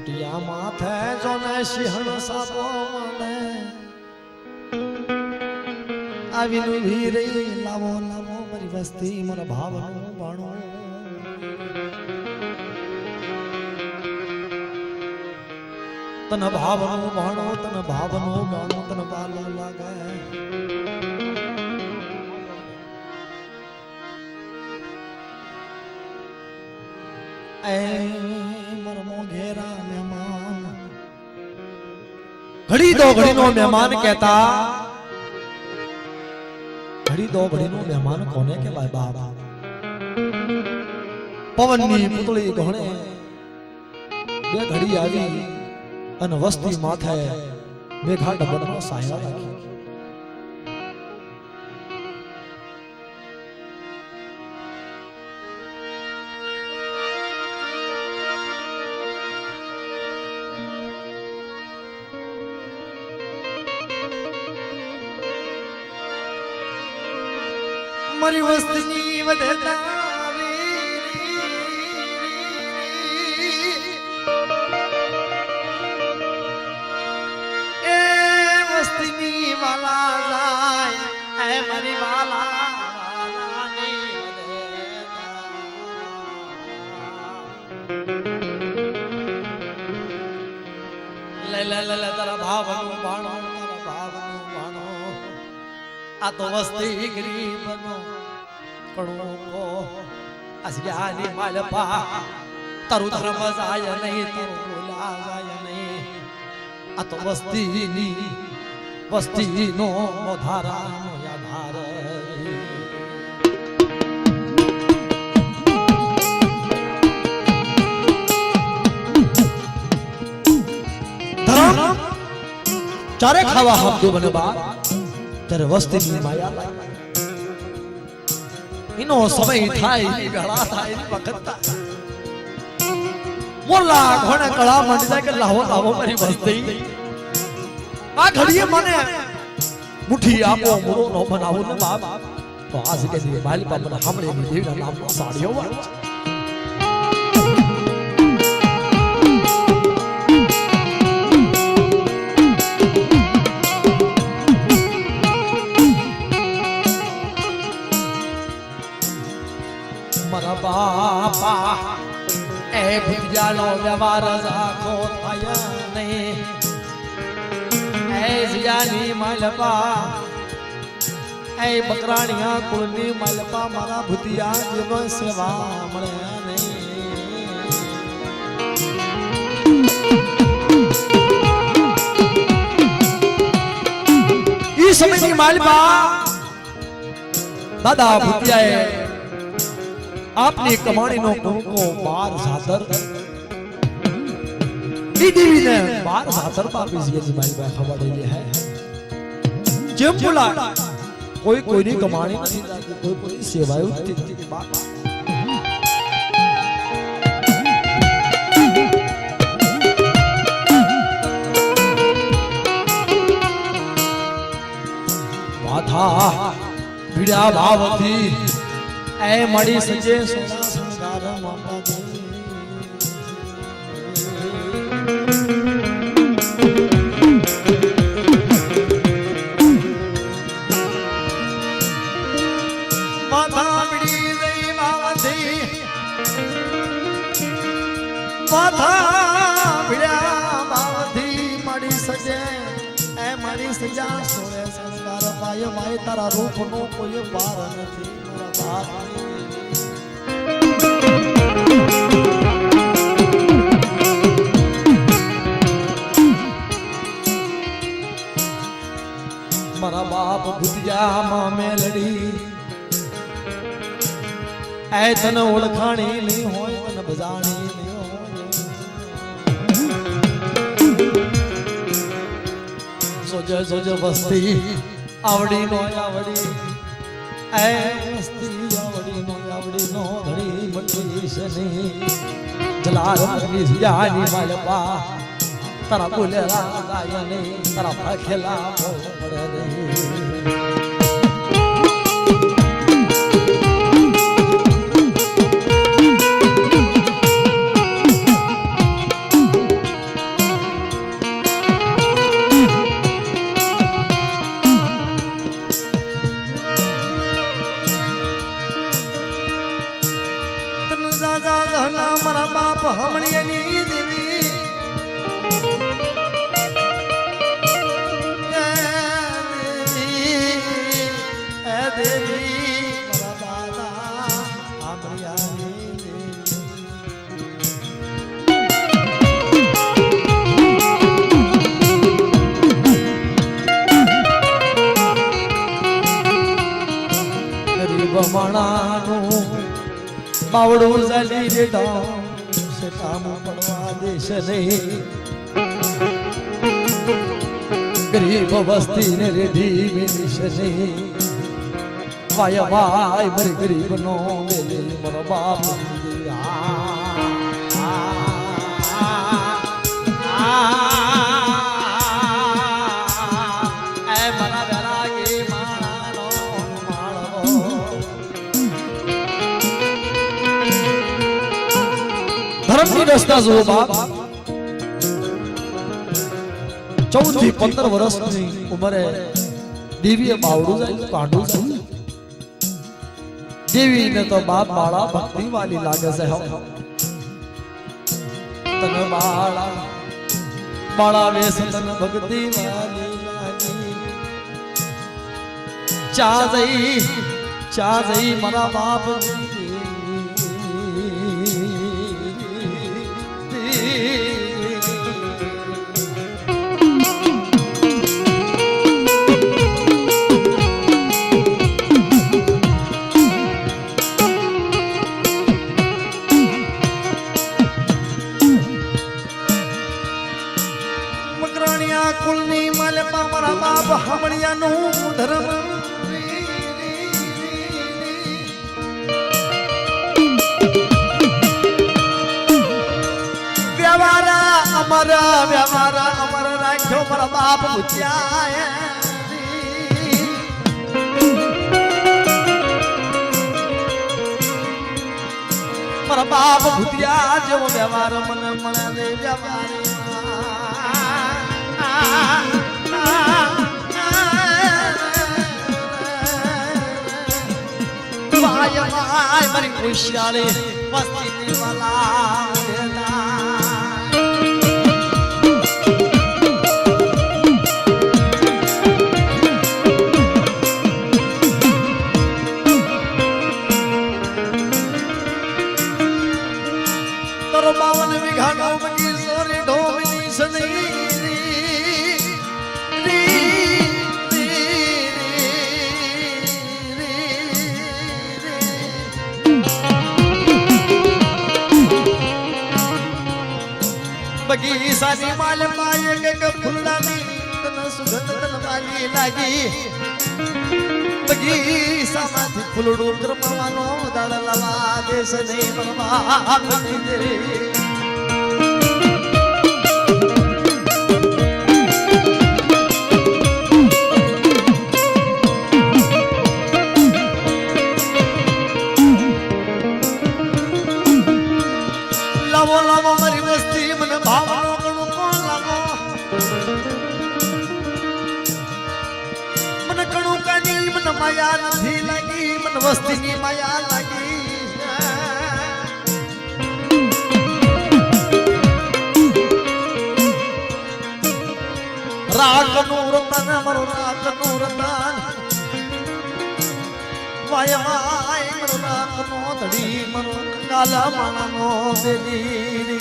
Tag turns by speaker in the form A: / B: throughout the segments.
A: ટોટિયા માથે જોને સિંહણ સાપો મને. આવીનું રહી, લાવો લાવો મારી વસ્તી મારા ભાવનું ભણો. તન ભાવનું ભણો, તન ભાવનું ભણો તન બાલો લાગે. એ દો ઘડીનો મહેમાન કહેતા ઘડી દો ઘડીનો મહેમાન કોને કહેવાય બાપ? પવનની પુતળી ગહણે બે ઘડી આવી અને વસ્તી માથે મેઘા ડબરમાં સાયા રાખી. મારી વસ્તીની વધતા વાલા જાય, એ મારી વાલા તારા ભાવનું ભાણો, તારા ભાવનું ભાણો. આ તો વસ્તી ગરીબનો કણુકો અસિયાની માલપા, તારું ધર્મ જાય નહીં, તારું બોલા જાય નહીં. આ તો વસ્તીની, વસ્તીનો ધારાનો ચારે ખાવા હબજો બને બા ત્યારે વસ્તીની માયા. એનો સમય થાય વેળા થાય વખત મંડી જાય કે લાવો લાવો મારી વસ્તી આ ઘડીએ મને મુઠી આપો મોરો નો બનાવો ને બાપ તો આ જગ્યાએ દીએ માલી બાપ મને સાંભળે દેવીના નામનો સાડીઓ વાળો ભુજાનો વ્યવહાર રાખો થાય નહીં એ જીયાની માલપા એ બકરાણિયા કુળની મલપા મારા ભૂતિયા જેનો સેવા મળે નહીં દાદા ભૂતિયાએ આપની કમાણીનો ટૂંકો બાર સાતર ઈ દેવીને બાર સાતર બાપી છે જે મારી પાસે ખવડાવેલી હે જેમ બોલા કોઈ કોઈની કમાણી નથી થતી, કોઈ કોઈની સેવાઓ નથી થતી. બાપ. માથા ભીડા ભાવથી એ મળી સજે સોના મળી સજે એ મળી સજા સોળે સંસ્કાર પાય માય તારા રૂપનો કોઈ પાર નથી મારા બાપ મારા બાપ ભૂતિયા માં મેલડી એ તને ઓળખાણી નહીં હોય, તને બજાણી નહીં હોય. સોજે સોજે વસ્તી, આવડી નો આવડી. એ વસ્તી, આવડી નો આવડી નો મટી છે નહીં જલાર મગની જાની માલપા તારા બોલેલા ગાય નહીં તારા ભખેલા પડે નહીં. માણાનું બાવડું ચાલી રે ડામ સેટામાં પડવા દેશ નહીં ગરીબ વસ્તી ને રે ધીમે નહીં વાય વાય મરી ગરીબ નો મેલે મરો બાપ એ મારા વેરાગી માણાનો માળો ધર્મની રસ્તા જુઓ બાપ ચૌદથી પંદર વર્ષની ઉંમરે દેવીએ બાવડું જાય કાઢું જાય દેવીને તો બાપ બાળા ભક્તિ વાલી લાગે છે હમ તને બાળા બાળા વેસ તને ભક્તિ વાલી લાગી. ચા જઈ ચા જઈ મારા બાપ ભૂત્યા મારા બાપ ભૂતિયા જેવો વ્યવહાર મને મળે રે વ્યવહાર વાય વાય મારી ખુશિયાળી વાલા ફૂલડું કરમવાનો દળ લવા દેશ નહીં બરબાદ વસ્તીની માયા લાગી રાખનું રતન મારું રાખનું રતન વાય વાય, મારું રાખનો ધડી, મારું કાલા માણાનો બેલી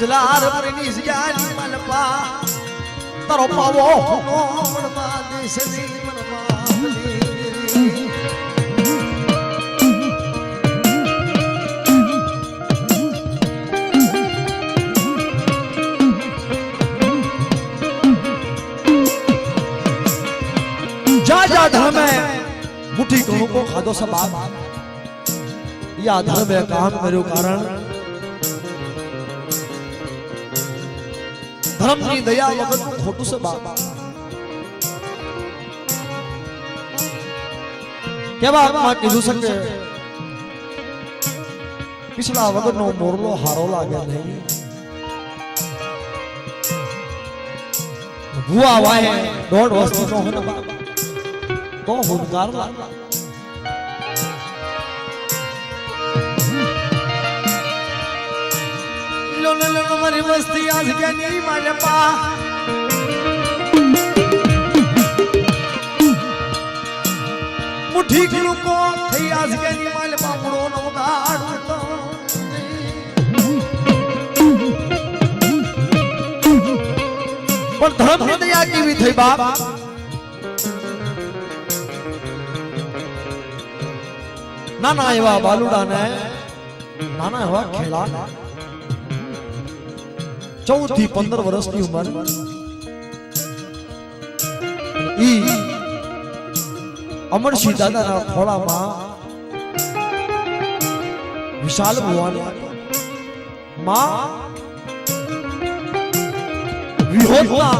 A: જલાર પરની જગ્યાની માલપા તારો પાવો નો પડવા દેશ નહીં મનવા જા જા ધર્મે મુઠ્ઠી ઘણું ધોકો ખાધો છે બાપ યા ધર્મે કામ કર્યું કારણ ધર્મની દયા વગર ખોટું છે બાપ. કેવા આત્મા કીધું છે કે પિછલા વગરનો મોરલો હારો લાગે નહીં. ભૂવા વાહે દોઢ વસ્તુ નો તો હુંકાર લાગે. લો લો મારી વસ્તી આજ કે ની મારે પા મુઠ્ઠી કિલો કો થઈ આજ કે ની મારે બાપડો નો ગાડું તો પણ ધર્મની દયા કેવી થઈ બાપ નાના એવા બાલુડાને નાના એવા ખેલા ચૌદ થી પંદર વર્ષની ઉંમર ઈ અમરસિંહ દાદાના ખોળામાં વિશાલ ભુવાની માં વિહોતના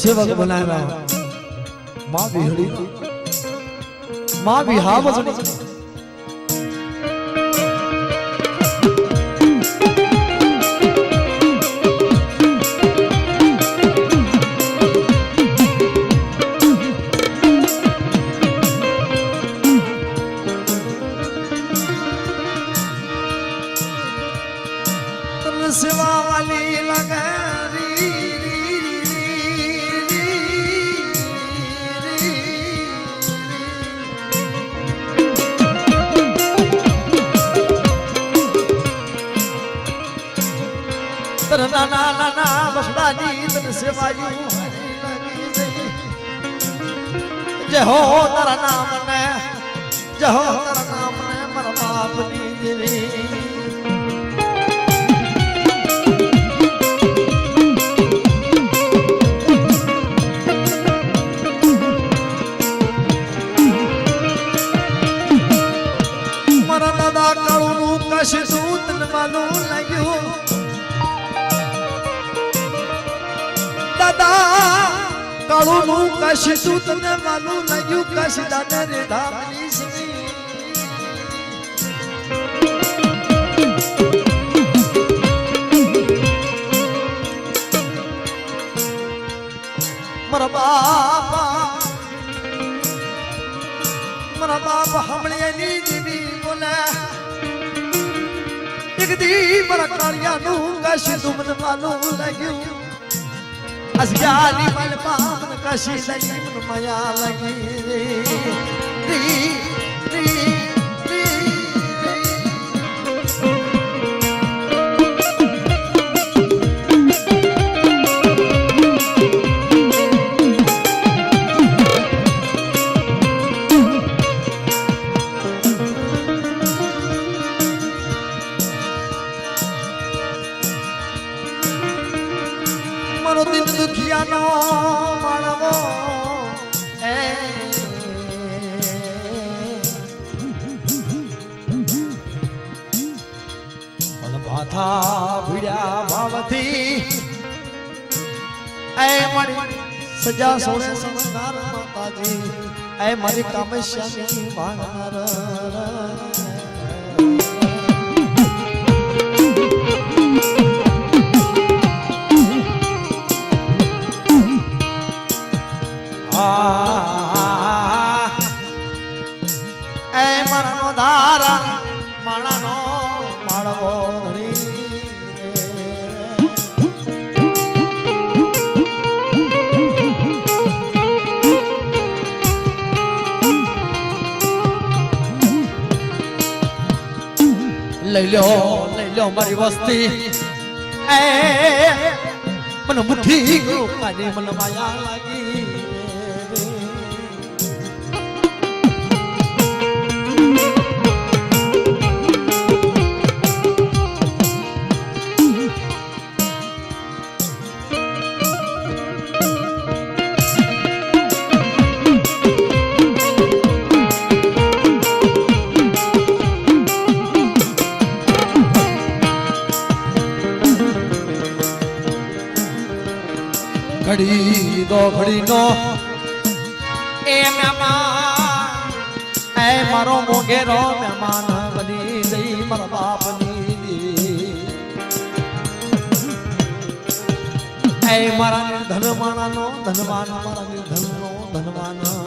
A: સેવક બનાવ્યા માં વિહળી માં વિહાવજણી નાના નાના બસડાની તન સેવાયું. જય હો તારા નામ ને જય હો તારા નામ ને મારા બાપની દેવી કશ દૂત માલું લાગ્યું દાદા કાળુનું કશ તું ને માલું લાગ્યું કશ દાદા રે ધામની મારા બાપા, મારા બાપ હમણાં દીવી બોલે. એક દી મારા કાળિયાનું તું મને માલું કાશી લઈ મન માયા લાગી રે રી, રી, રી, સજા સોળે સંસ્કાર માતાજી. એ મારી કામેશ્યાની ભાણર લઈ લ્યો લઈ લ્યો મારી વસ્તી. એ મને મુઠ્ઠી મને માયા લાગી. ઘડીનો. એ મહેમાન એ મારો મોગેરો મહેમાન બની જઈ મારા બાપની. એ મારા ધનવાણાનો ધનવાન, મારા ધનનો ધનવાન.